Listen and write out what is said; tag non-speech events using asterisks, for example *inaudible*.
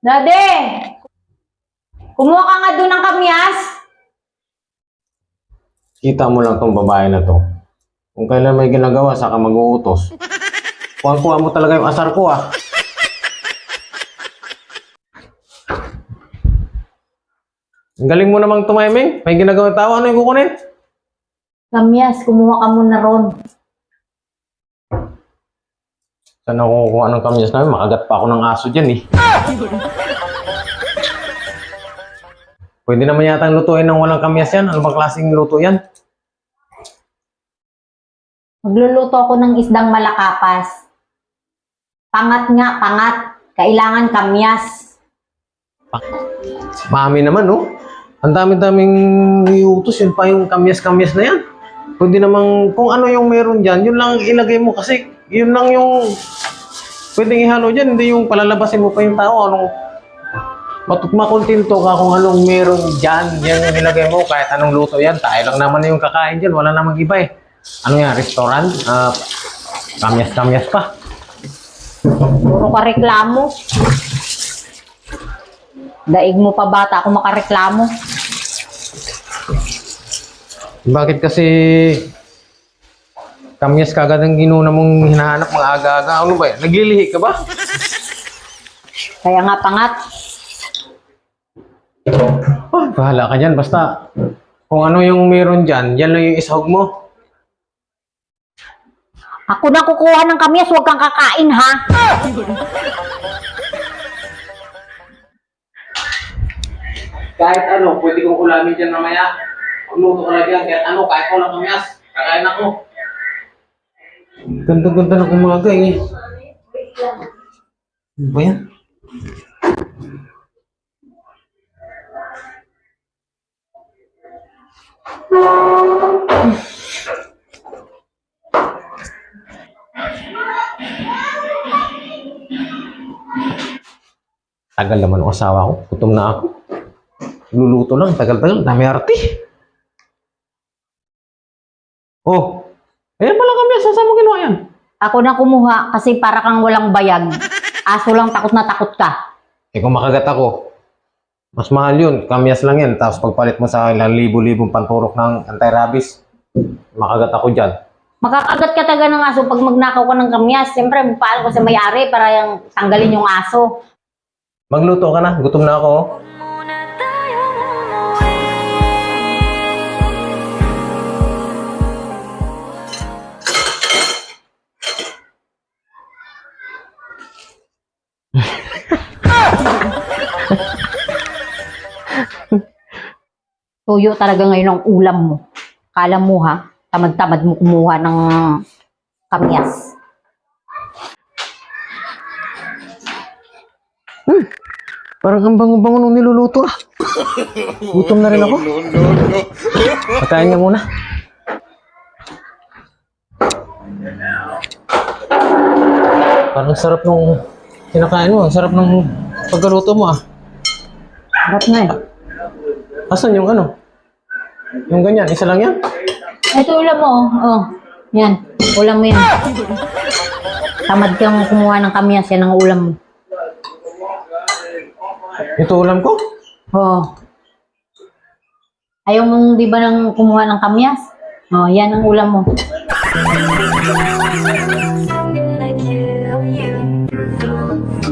Dade! Kumuha ka nga doon ng kamyas. Kita mo lang tong babae na to. Kung kailan may ginagawa, saka mag-uutos. Kuha-kuha mo talaga yung asar ko ah. Ang galing mo namang tumiming. May ginagawang tao, ano yung kukunin? Kamyas, kumuha ka muna ron. Saan ako kukuha ng kamyas namin? Makagat pa ako ng aso dyan eh. *laughs* Pwede naman yata ang lutuin ng walang kamyas yan. Ano bang klaseng luto yan? Magluluto ako ng isdang malakapas. Pangat nga, pangat. Kailangan kamyas. Mami naman, no? Ang dami-daming iutos, yun pa yung kamyas-kamyas na yan. Pwede namang, kung ano yung meron dyan, yun lang ilagay mo kasi, yun lang yung pwedeng ihalo dyan, hindi yung palalabasin mo pa yung tao. Anong, makontento ka kung anong meron dyan, yan yung nilagay mo, kahit anong luto yan, tayo lang naman yung kakain dyan, wala namang iba eh. Ano yan, restaurant? Ah, kamyas-kamyas pa. Puro ka reklamo. Daig mo pa bata ako makareklamo. Bakit kasi kamyas kagad ang ginuna mong hinahanap mga aga-aga? Ano ba yan? Naglilihi ka ba? Kaya nga pangat. Oh, bahala ka dyan. Basta kung ano yung meron dyan, yan lang yung ishog mo. Ako na kukuha ng kamyas, huwag kang kakain ha. Kahit ano, pwede kong ulamin dyan mamaya. Pagluto ko lagi yan, kahit ano, kahit ko lang kamyas. Kakain ako. Ganda-ganda ng umaga eh. Ano ba yan? Tagal naman ang asawa ko. Gutom na ako. Luluto lang. Tagal-tagal. Dami arti. Oh. Ayan pala kami. Saan mo ginawa yan? Ako na kumuha kasi para kang walang bayag. Aso lang takot na takot ka. Eh kung makagat ako, mas mahal yun. Kamyas lang yan. Tapos pagpalit mo sa ilang libo-libong panturok ng anti-rabies, makagat ako dyan. Makakagat ka taga ng aso pag magnakaw ka ng kamyas. Siyempre, magpaalam ko sa may-ari para yung tanggalin yung aso. Magluto ka na. Gutom na ako. Tuyo talaga ngayon ang ulam mo. Kala mo ha, tamad-tamad mo kumuha ng kamyas. Parang ang bango-bango nung niluluto ah. Gutom na rin ako. Patayin niya muna. Parang sarap nung kinakain mo. Ang sarap nung pagkaluto mo ah. Harap na eh. Asan yung ano? Yung ganyan, isa lang yan? Ito ulam mo, oh. oh. Yan, ulam mo yan. Tamad kang kumuha ng kamyas, yan ang ulam mo. Ito ulam ko? Oh. Ayaw mong di ba nang kumuha ng kamyas? Oh, yan ang ulam mo.